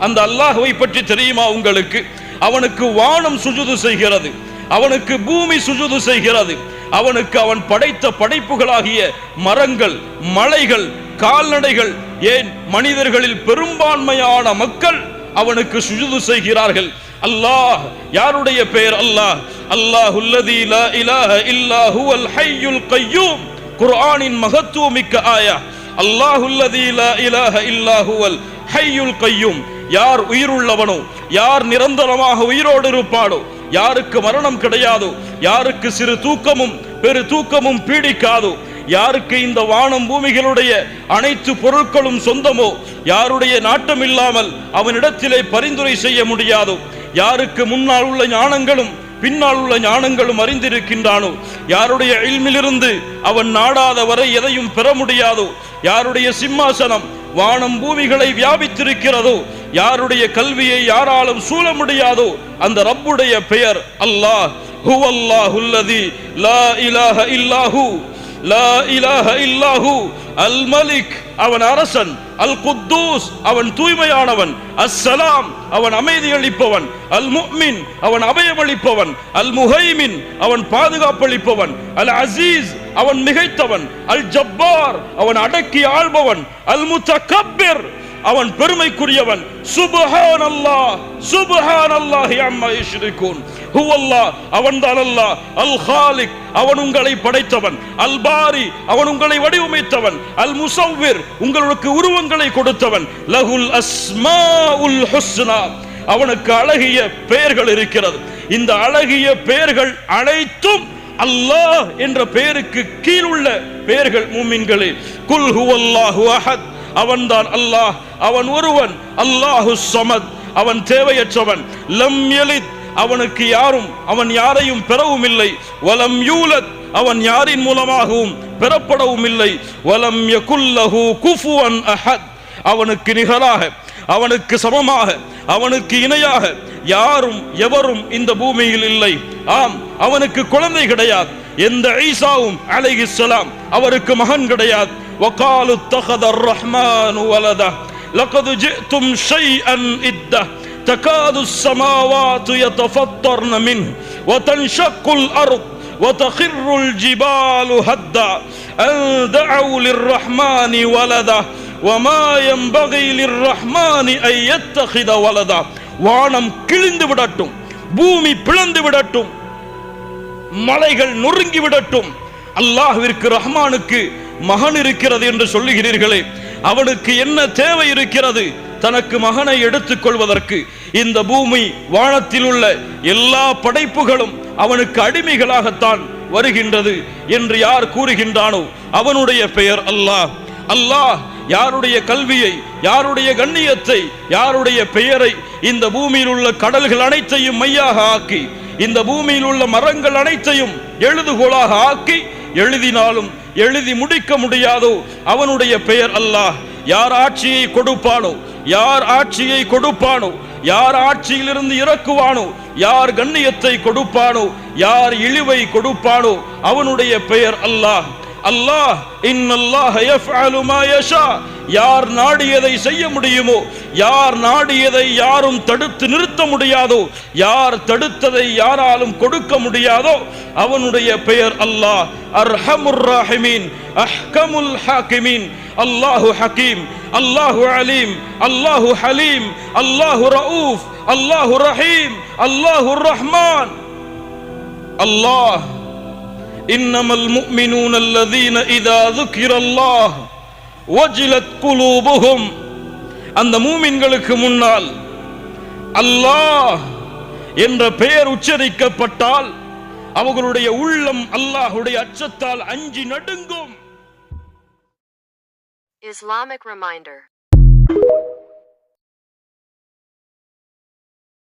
அந்த அல்லாஹுவை பற்றி தெரியுமா உங்களுக்கு? அவனுக்கு வானம் சுஜுது செய்கிறது. அவனுக்கு பூமி சுஜுது செய்கிறது. அவனுக்கு அவன் படைத்த படைப்புகளாகிய மரங்கள் மலைகள் கால்நடைகள் ஏன் மனிதர்களில் பெரும்பான்மையான மக்கள் அவனுக்கு சுஜுது செய்கிறார்கள். அல்லாஹ் யாருடைய பெயர் அல்லாஹ்? அல்லாஹுல்லதி லா இலாஹ இல்லா ஹுவல் ஹய்யுல் கய்யூம் குர்ஆனின் மகத்துவமிக்க ஆயா. அல்லாஹுல்லதி லா இலாஹ இல்லா ஹுவல் ஹய்யுல் யார் உயிருள்ளவனோ யார் நிரந்தரமாக உயிரோடு இருப்பானோ யாருக்கு மரணம் கிடையாதோ யாருக்கு சிறு தூக்கமும் பெரு தூக்கமும் பீடிக்காதோ யாருக்கு இந்த வானம் பூமிகளுடைய அனைத்து பொருட்களும் சொந்தமோ யாருடைய நாட்டம் இல்லாமல் அவனிடத்திலே பரிந்துரை செய்ய முடியாதோ யாருக்கு முன்னால் உள்ள ஞானங்களும் பின்னால் உள்ள ஞானங்களும் அறிந்திருக்கின்றானோ யாருடைய இல்மிலிருந்து அவன் நாடாத வரை எதையும் பெற முடியாதோ யாருடைய சிம்மாசனம் வானம் பூமிகளை வியாபித்திருக்கிறதோ யாருடைய கல்வியை யாராலும் சூழ முடியாதோ அந்த ரப்புடைய பெயர் அல்லாஹ். ஹுவல்லாஹுல்லதி லா இலாஹ இல்லாஹு லா இலாஹ இல்லாஹு. அல் மலிக் அவன் அரசன். அல் குத்தூஸ் அவன் தூய்மையானவன். அஸ்ஸலாம் அவன் அமைதி அளிப்பவன் அல் முஃமின் அவன் அபயமளிப்பவன். அல் முஹைமின் அவன் பாதுகாப்பளிப்பவன். அல் அசீஸ் அவன் மிகைத்தவன் அல் ஜப்பார் அவன் அடக்கி ஆள்பவன் அல் முத்தகப்பிர் அவன் பெருமைக்குரியவன். சுபஹான் அல்லாஹ் சுபஹான் அல்லாஹ் அம்மா யுஷ்ரிகூன். ஹுவல்லாஹ் அவன்தான் அல்லாஹ். அல் ஹாலிக் அவன் உங்களை படைத்தவன். அல் பாரி அவன் உங்களை வடிவமைத்தவன். அல் முசவ்விர் உங்களுக்கு உருவங்களை கொடுத்தவன். லஹுல் அஸ்மாஉல் ஹுஸ்னா அவனுக்கு அழகிய பெயர்கள் இருக்கிறது. இந்த அழகிய பெயர்கள் அனைத்தும் அல்லாஹ் என்ற பெயருக்கு கீழுள்ள பெயர்கள் மூமின்களே. குல் ஹுவல்லாஹு அஹத். அவன்தான் அல்லாஹ். அவன் ஒருவன். அல்லாஹு சமத். அவன் தேவையற்றவன். லம் எலித் அவனுக்கு யாரும் அவன் யாரையும் பெறவும் இல்லை வலம் யூலத். அவன் யாரின் மூலமாகவும் பெறப்படவும் இல்லை வலம் யகுல்லஹு குஃபுவன் அஹத். அவனுக்கு நிகராக அவனுக்கு சமமாக அவனுக்கு இணையாக யாரும் எவரும் இந்த பூமியில் இல்லை ஆம் அவனுக்கு குழந்தை கிடையாது எந்த ஈசாவும் அலைஹிஸ்ஸலாம் அவருக்கு மகன் கிடையாது وقالوا اتخذ الرحمن ولدا لقد جئتم شيئا إدا تكاد السماوات يتفطرن منه وتنشق الأرض وتخر الجبال هدا أن دعوا للرحمن ولدا وما ينبغي للرحمن أن يتخذ ولدا வானம் கிழிந்து விடட்டும் பூமி பிளந்து விடட்டும் மலைகள் நொறுங்கி விடட்டும். அல்லாஹ்விற்கு ரஹ்மானுக்கு மகன் இருக்கிறது என்று சொல்லுகிறீர்களே அவனுக்கு என்ன தேவை இருக்கிறது? தனக்கு மகனை எடுத்துக் கொள்வதற்கு இந்த பூமி வானத்தில் உள்ள எல்லா படைப்புகளும் அவனுக்கு அடிமைகளாகத்தான் வருகின்றது என்று யார் கூறுகின்றானோ அவனுடைய பெயர் அல்லாஹ். அல்லாஹ் யாருடைய கல்வியை யாருடைய கண்ணியத்தை யாருடைய பெயரை இந்த பூமியில் உள்ள கடல்கள் அனைத்தையும் மையாக ஆக்கி இந்த பூமியில் உள்ள மரங்கள் அனைத்தையும் எழுதுகோளாக ஆக்கி எழுதினாலும் எழுதி முடிக்க முடியாதோ அவனுடைய பெயர் அல்லாஹ். யார் ஆட்சியை கொடுப்பானோ யார் ஆட்சியை கொடுப்பானோ யார் ஆட்சியிலிருந்து இறக்குவானோ யார் கண்ணியத்தை கொடுப்பானோ யார் இழிவை கொடுப்பானோ அவனுடைய பெயர் அல்லாஹ். அல்லாஹ் இன்னல்லாஹ் யஃஅலு மா யஷா. யார் நாடியதை செய்ய முடியுமோ யார் நாடியதை யாரும் தடுத்து நிறுத்த முடியாதோ யார் தடுத்ததை யாராலும் கொடுக்க முடியாதோ அவனுடைய பெயர் அல்லாஹ் அர்ஹமுர் ராஹிமீன் அஹ்கமுல் ஹாக்கிமீன். அல்லாஹு ஹக்கீம் அல்லாஹு அலீம் அல்லாஹு ஹலீம் அல்லாஹு ரவுஃப் அல்லாஹு ரஹீம் அல்லாஹு ரஹ்மான். அல்லாஹ் إنما المؤمنون الذين إذا ذكر الله وجلت قلوبهم அந்த மூமின்களுக்கு முன்னால் அல்லாஹ் என்ற பெயர் உச்சரிக்கப்பட்டால் அவர்களுடைய உள்ளம் அல்லாஹுடைய அச்சத்தால் அஞ்சி நடுங்கும் Islamic reminder